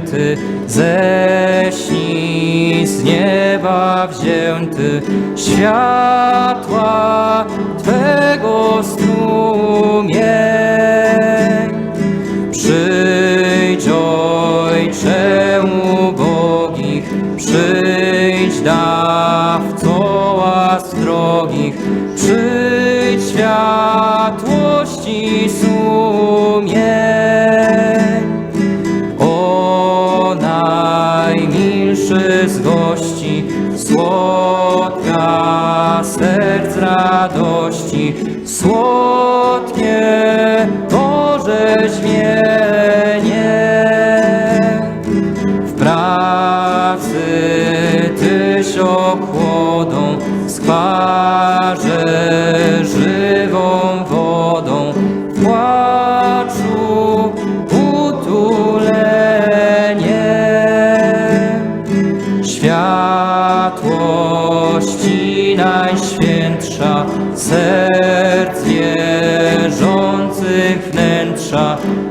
święty, ześnij z nieba wzięty, światła Twego strumień. Przyjdź Ojcze ubogich, przyjdź dawco łask drogich, przyjdź światłości. Gości, słodka serc radości, słodkie shot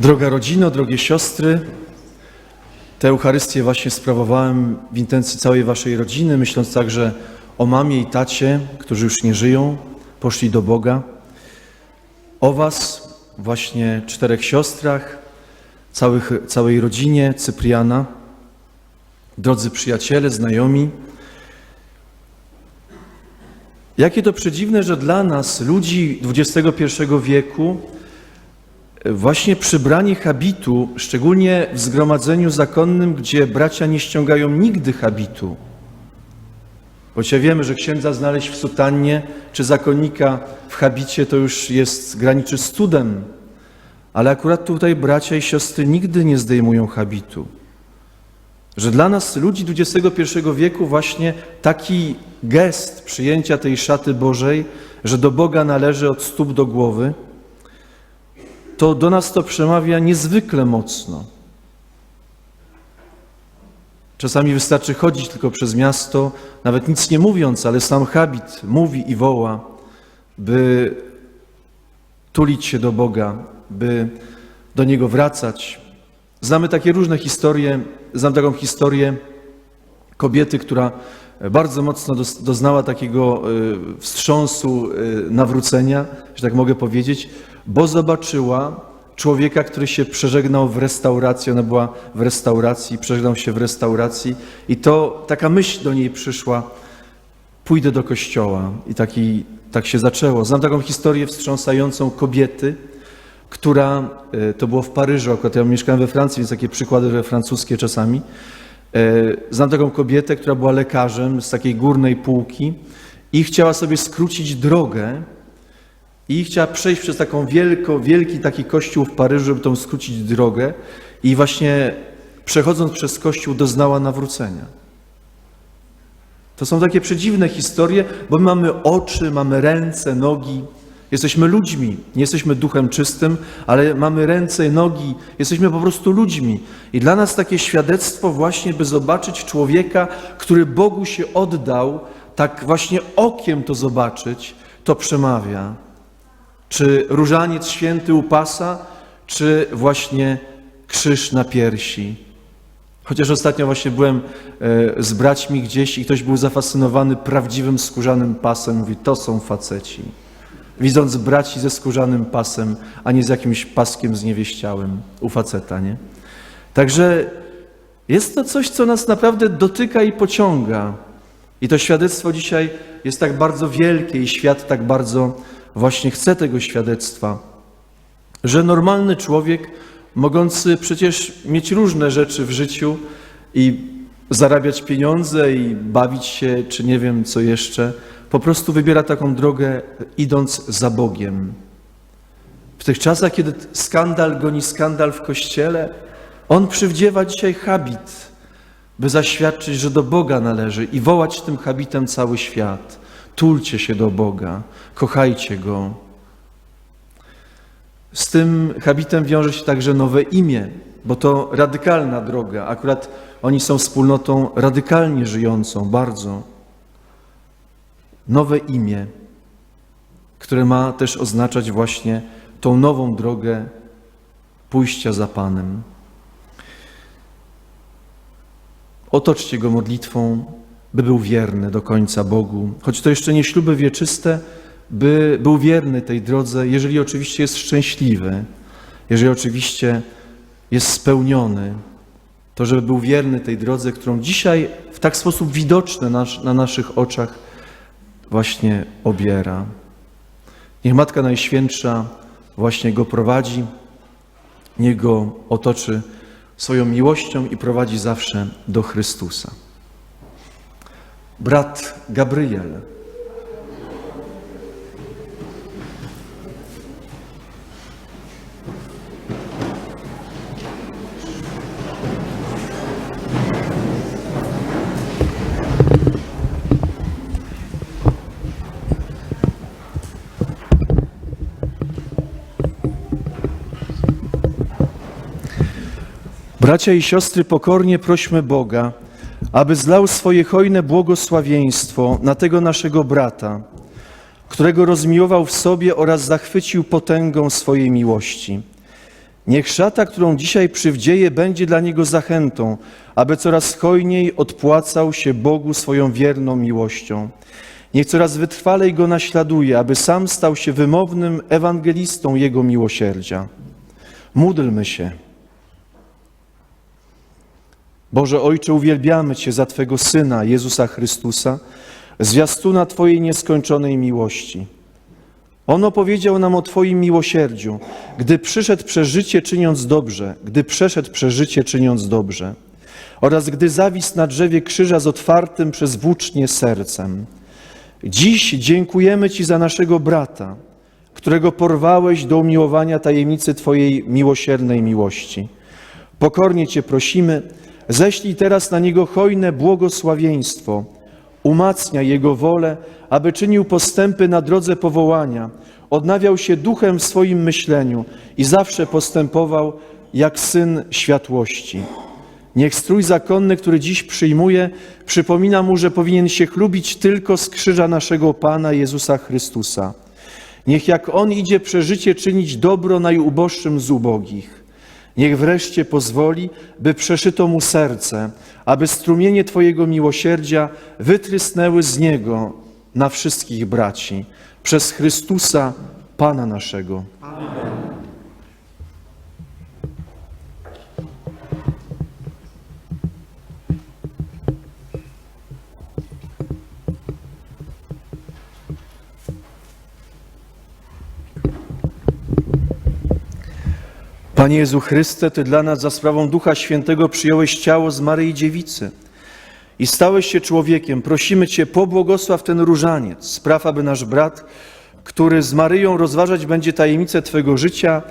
Droga rodzino, drogie siostry, tę Eucharystię właśnie sprawowałem w intencji całej waszej rodziny, myśląc także o mamie i tacie, którzy już nie żyją, poszli do Boga, o was, właśnie czterech siostrach, całych, całej rodzinie Cypriana, drodzy przyjaciele, znajomi. Jakie to przedziwne, że dla nas, ludzi XXI wieku, Właśnie przybranie habitu, szczególnie w zgromadzeniu zakonnym, gdzie bracia nie ściągają nigdy habitu. Choć ja wiemy, że księdza znaleźć w sutannie czy zakonnika w habicie to już jest graniczy z cudem, ale akurat tutaj bracia i siostry nigdy nie zdejmują habitu. Że dla nas, ludzi XXI wieku, właśnie taki gest przyjęcia tej szaty Bożej, że do Boga należy od stóp do głowy, to do nas to przemawia niezwykle mocno. Czasami wystarczy chodzić tylko przez miasto, nawet nic nie mówiąc, ale sam habit mówi i woła, by tulić się do Boga, by do Niego wracać. Znamy takie różne historie. Znam taką historię kobiety, która bardzo mocno doznała takiego y, wstrząsu y, nawrócenia, że tak mogę powiedzieć, bo zobaczyła człowieka, który się przeżegnał w restauracji. Ona była w restauracji, przeżegnał się w restauracji i to taka myśl do niej przyszła, pójdę do kościoła. I taki, tak się zaczęło. Znam taką historię wstrząsającą kobiety, która, e, to było w Paryżu, akurat ja mieszkałem we Francji, więc takie przykłady że francuskie czasami. E, Znam taką kobietę, która była lekarzem z takiej górnej półki i chciała sobie skrócić drogę i chciała przejść przez taką wielko, wielki taki kościół w Paryżu, żeby tą skrócić drogę i właśnie przechodząc przez kościół doznała nawrócenia. To są takie przedziwne historie, bo my mamy oczy, mamy ręce, nogi. Jesteśmy ludźmi, nie jesteśmy duchem czystym, ale mamy ręce, nogi, jesteśmy po prostu ludźmi. I dla nas takie świadectwo właśnie, by zobaczyć człowieka, który Bogu się oddał, tak właśnie okiem to zobaczyć, to przemawia. Czy różaniec święty u pasa, czy właśnie krzyż na piersi. Chociaż ostatnio właśnie byłem e, z braćmi gdzieś i ktoś był zafascynowany prawdziwym skórzanym pasem. Mówi, to są faceci. Widząc braci ze skórzanym pasem, a nie z jakimś paskiem zniewieściałym u faceta, nie? Także jest to coś, co nas naprawdę dotyka i pociąga. I to świadectwo dzisiaj jest tak bardzo wielkie i świat tak bardzo właśnie chce tego świadectwa, że normalny człowiek, mogący przecież mieć różne rzeczy w życiu i zarabiać pieniądze i bawić się, czy nie wiem co jeszcze, po prostu wybiera taką drogę, idąc za Bogiem. W tych czasach, kiedy skandal goni skandal w kościele, on przywdziewa dzisiaj habit, by zaświadczyć, że do Boga należy i wołać tym habitem cały świat. Tulcie się do Boga, kochajcie Go. Z tym habitem wiąże się także nowe imię, bo to radykalna droga. Akurat oni są wspólnotą radykalnie żyjącą, bardzo. Nowe imię, które ma też oznaczać właśnie tą nową drogę pójścia za Panem. Otoczcie go modlitwą, by był wierny do końca Bogu. Choć to jeszcze nie śluby wieczyste, by był wierny tej drodze, jeżeli oczywiście jest szczęśliwy, jeżeli oczywiście jest spełniony, to żeby był wierny tej drodze, którą dzisiaj w tak sposób widoczny na, na naszych oczach właśnie obiera. Niech Matka Najświętsza właśnie go prowadzi, niech go otoczy swoją miłością i prowadzi zawsze do Chrystusa. Brat Gabriel. Bracia i siostry, pokornie prośmy Boga, aby zlał swoje hojne błogosławieństwo na tego naszego brata, którego rozmiłował w sobie oraz zachwycił potęgą swojej miłości. Niech szata, którą dzisiaj przywdzieje, będzie dla niego zachętą, aby coraz hojniej odpłacał się Bogu swoją wierną miłością. Niech coraz wytrwalej go naśladuje, aby sam stał się wymownym ewangelistą jego miłosierdzia. Módlmy się. Boże Ojcze, uwielbiamy Cię za Twego Syna, Jezusa Chrystusa, zwiastuna Twojej nieskończonej miłości. On opowiedział nam o Twoim miłosierdziu, gdy przyszedł przeżycie czyniąc dobrze, gdy przeszedł przeżycie czyniąc dobrze, oraz gdy zawisł na drzewie krzyża z otwartym przez włócznie sercem. Dziś dziękujemy Ci za naszego brata, którego porwałeś do umiłowania tajemnicy Twojej miłosiernej miłości. Pokornie Cię prosimy, Ześlij teraz na niego hojne błogosławieństwo, umacnia jego wolę, aby czynił postępy na drodze powołania, odnawiał się duchem w swoim myśleniu i zawsze postępował jak syn światłości. Niech strój zakonny, który dziś przyjmuje, przypomina mu, że powinien się chlubić tylko z krzyża naszego Pana Jezusa Chrystusa. Niech jak On idzie przeżycie czynić dobro najuboższym z ubogich. Niech wreszcie pozwoli, by przeszyto mu serce, aby strumienie Twojego miłosierdzia wytrysnęły z niego na wszystkich braci. Przez Chrystusa, Pana naszego. Panie Jezu Chryste, Ty dla nas za sprawą Ducha Świętego przyjąłeś ciało z Maryi Dziewicy i stałeś się człowiekiem. Prosimy Cię, pobłogosław ten różaniec, spraw, aby nasz brat, który z Maryją rozważać będzie tajemnicę Twego życia,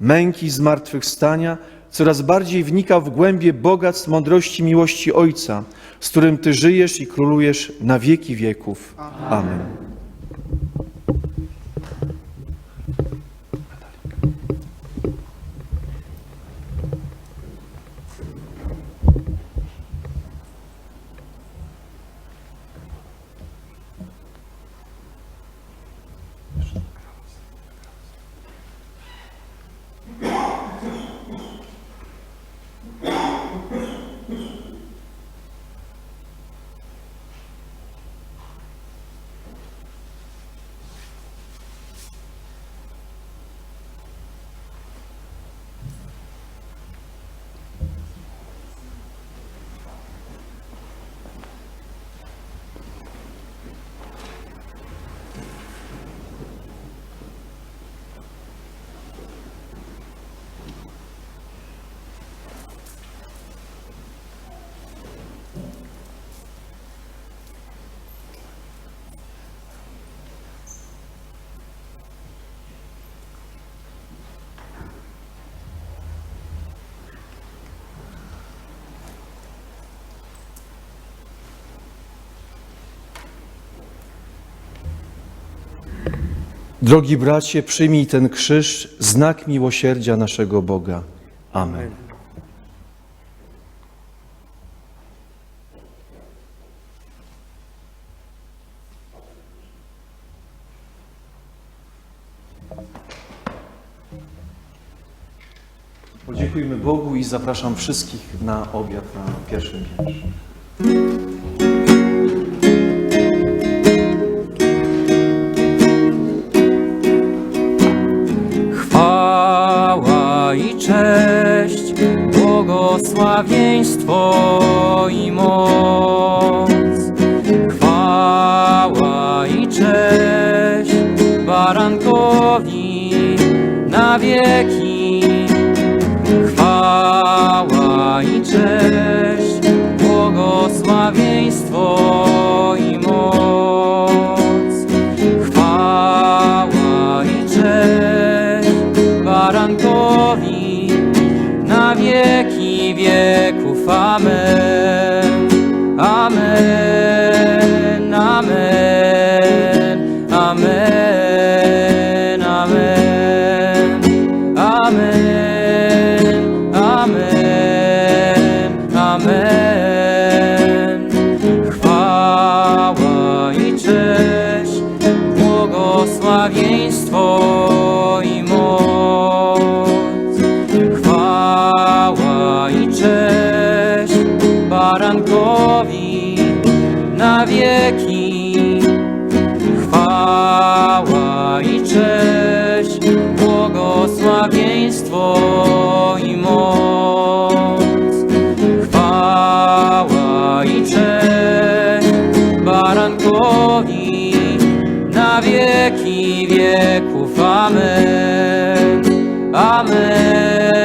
męki, zmartwychwstania, coraz bardziej wnika w głębie bogactw mądrości miłości Ojca, z którym Ty żyjesz i królujesz na wieki wieków. Amen. Drogi bracie, przyjmij ten krzyż, znak miłosierdzia naszego Boga. Amen. Podziękujmy Bogu i zapraszam wszystkich na obiad na pierwszym piętrze. Farmer. wieki wieków. Amen. Amen.